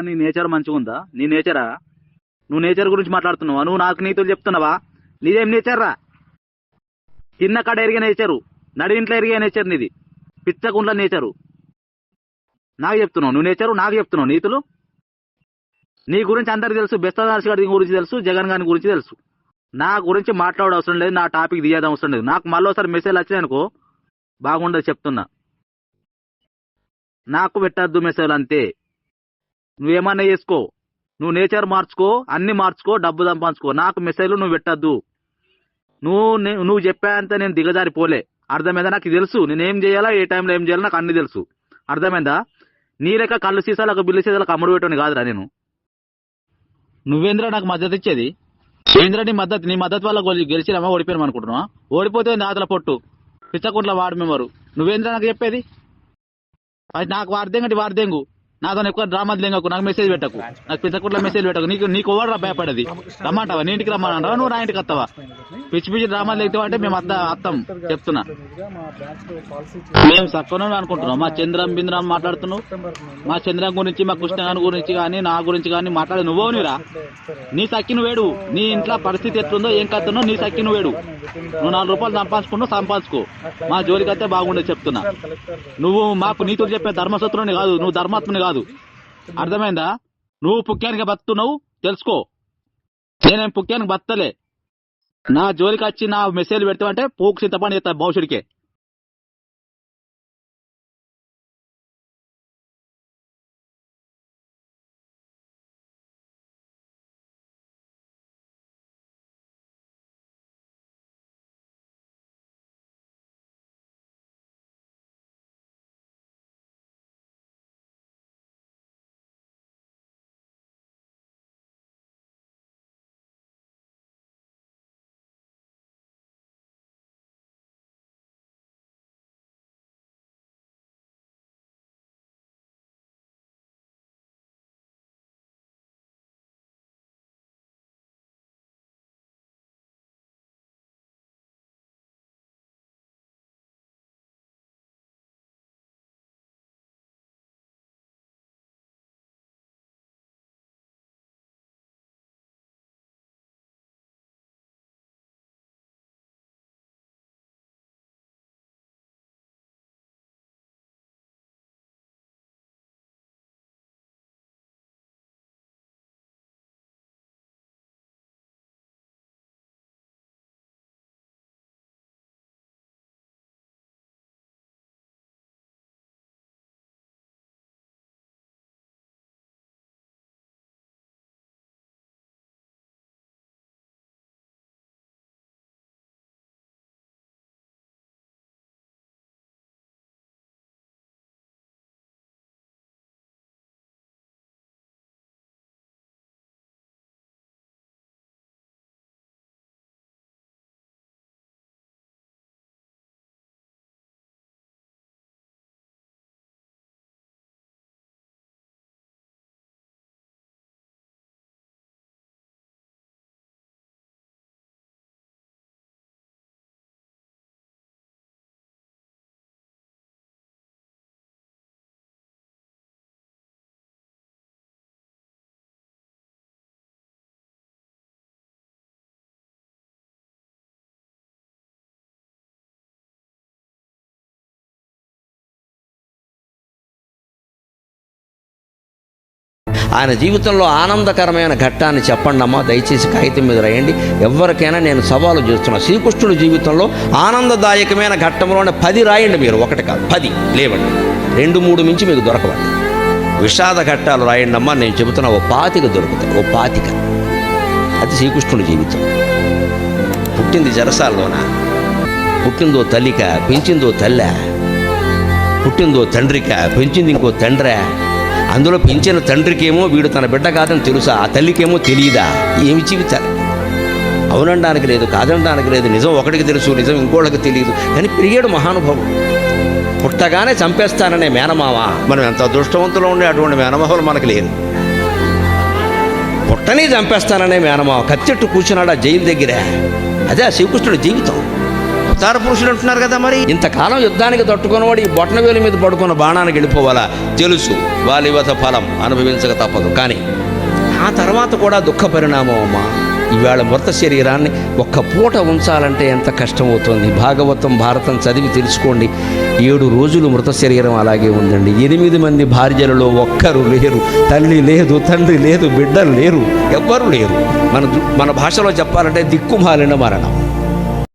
నీ నేచర్ మంచిగా ఉందా? నీ నేచరా? నువ్వు నేచర్ గురించి మాట్లాడుతున్నావా? నువ్వు నాకు నీతులు చెప్తున్నావా? నీదేం నేచర్ రా? తిన్న కాడ ఎరిగే నేచరు. నడి ఇంట్లో ఎరిగే నేచర్ నీది. పిచ్చకుండ్ల నేచరు. నాకు చెప్తున్నావు. నువ్వు నేచరు నాకు చెప్తున్నావు. నీతులు? నీ గురించి అందరికి తెలుసు. బెస్తదార్శి గారి గురించి తెలుసు. జగన్ గారి గురించి తెలుసు. నా గురించి మాట్లాడే అవసరం లేదు. నా టాపిక్ తీయడం అవసరం లేదు. నాకు మళ్ళీ ఒకసారి మెసేజ్ వచ్చినాయనుకో బాగుండదు చెప్తున్నా. నాకు పెట్టద్దు మెసేజ్ అంతే. నువ్వేమన్నా చేసుకో. నువ్వు నేచర్ మార్చుకో అన్ని మార్చుకో డబ్బు సంపాదించుకో. నాకు మెసేజ్లు నువ్వు పెట్టద్దు. నువ్వు నువ్వు చెప్పేంత నేను దిగజారిపోలే. అర్థమైందా? నాకు తెలుసు. నేనేం చేయాలా? ఏ టైంలో ఏం చేయాలో? నాకు అన్ని తెలుసు. అర్థమైందా? నీ లెక్క కళ్ళు సీసాలకు బిల్లు సీసాలకు అమ్ముడు పెట్టని కాదురా నేను. నువ్వేంద్రా నాకు మద్దతు ఇచ్చేది? ఏంద్రా నీ మద్దతు? నీ మద్దతు వల్ల గెలిచినామా? ఓడిపోయాం అనుకుంటున్నావా? ఓడిపోతే నాతల పొట్టు? పిచ్చకుంట్ల వాడు మెంబరు నువ్వేంద్రా నాకు చెప్పేది? అది నాకు వార్దేంగటి వార్దేంగు. నాతో ఎక్కువ డ్రామా లేకు నాకు మెసేజ్ పెట్టకు. నాకు పిచ్చకుట్ల మెసేజ్ పెట్టకు. నీకు నీకు ఓడరా భయపడది? రమ్మంటావా? నీ ఇంటికి రమ్మంటావా నువ్వు నా ఇంటికి వస్తావా? పిచ్చి పిచ్చి డ్రామాలు లేకపోతే అంటే మేము అత్త అత్తం చెప్తున్నా. మేము సక్కను అనుకుంటున్నాం. మా చంద్రం బింద్రం మాట్లాడుతున్నావు. మా చంద్రం గురించి మా కృష్ణ గురించి కానీ నా గురించి కానీ మాట్లాడే నువ్వు నీరా నీ సక్కిన వేడు నీ ఇంట్లో పరిస్థితి ఎట్లుందో ఏం కత్తున్నో నీ సక్కిన వేడు నువ్వు నాలుగు రూపాయలు సంపాదించుకున్నావు సంపాదించుకో. మా జోలికి అయితే బాగుండేది చెప్తున్నా. నువ్వు మాకు నీతులు చెప్పే ధర్మశత్రుని కాదు నువ్వు ధర్మాత్మని కాదు. అర్థమైందా? నువ్వు పుక్యానికి బతున్నావు తెలుసుకో. నేనేం పుక్యానికి బతలే నా జోలికి వచ్చి నా మెసేజ్ పెడతావంటే పోకు పని చేస్తా భవిష్యత్కే ఆయన జీవితంలో ఆనందకరమైన ఘట్టాన్ని చెప్పండి అమ్మా దయచేసి కాగితం మీద రాయండి. ఎవరికైనా నేను సవాలు చేస్తున్నా. శ్రీకృష్ణుడి జీవితంలో ఆనందదాయకమైన ఘట్టంలోనే పది రాయండి మీరు. ఒకటి కాదు పది. లేవండి. రెండు మూడు మించి మీకు దొరకవండి. విషాద ఘట్టాలు రాయండి అమ్మా నేను చెబుతున్నా ఓ పాతిక దొరుకుతాయి. ఓ పాతిక. అది శ్రీకృష్ణుడి జీవితం. పుట్టింది జరసాల్లోనా? పుట్టిందో తల్లిక పెంచిందో తల్లె? పుట్టిందో తండ్రిక పెంచింది ఇంకో తండ్రా? అందులో పెంచిన తండ్రికేమో వీడు తన బిడ్డ కాదని తెలుసా? ఆ తల్లికేమో తెలియదా ఏమి జీవితాలు అవునడానికి లేదు కాదనడానికి లేదు. నిజం ఒకటికి తెలుసు నిజం ఇంకోళ్ళకి తెలియదు కానీ పెరిగాడు మహానుభావుడు. పుట్టగానే చంపేస్తాననే మేనమావ. మనం ఎంత అదృష్టవంతులో ఉండే అటువంటి మేనమావలు మనకు లేదు పుట్టని చంపేస్తాననే మేనమావ. కత్తిట్టు కూర్చున్నాడు ఆ జైలు దగ్గర. అదే ఆ శ్రీకృష్ణుడి జీవితం. అవతార పురుషులు అంటున్నారు కదా మరి? ఇంతకాలం యుద్ధానికి తట్టుకున్నవాడు ఈ బొట్టనవేలు మీద పడుకున్న బాణానికి వెళ్ళిపోవాలా? తెలుసు వాలివత ఫలం అనుభవించక తప్పదు. కానీ ఆ తర్వాత కూడా దుఃఖ పరిణామం అమ్మా. ఈవేళ మృత శరీరాన్ని ఒక్క పూట ఉంచాలంటే ఎంత కష్టం అవుతుంది భాగవతం భారతం చదివి తెలుసుకోండి. ఏడు రోజులు మృత శరీరం అలాగే ఉందండి. ఎనిమిది మంది భార్యలలో ఒక్కరు లేరు. తల్లి లేదు తండ్రి లేదు బిడ్డలు లేరు ఎవ్వరు లేరు. మన మన భాషలో చెప్పాలంటే దిక్కుమాలిన మరణం.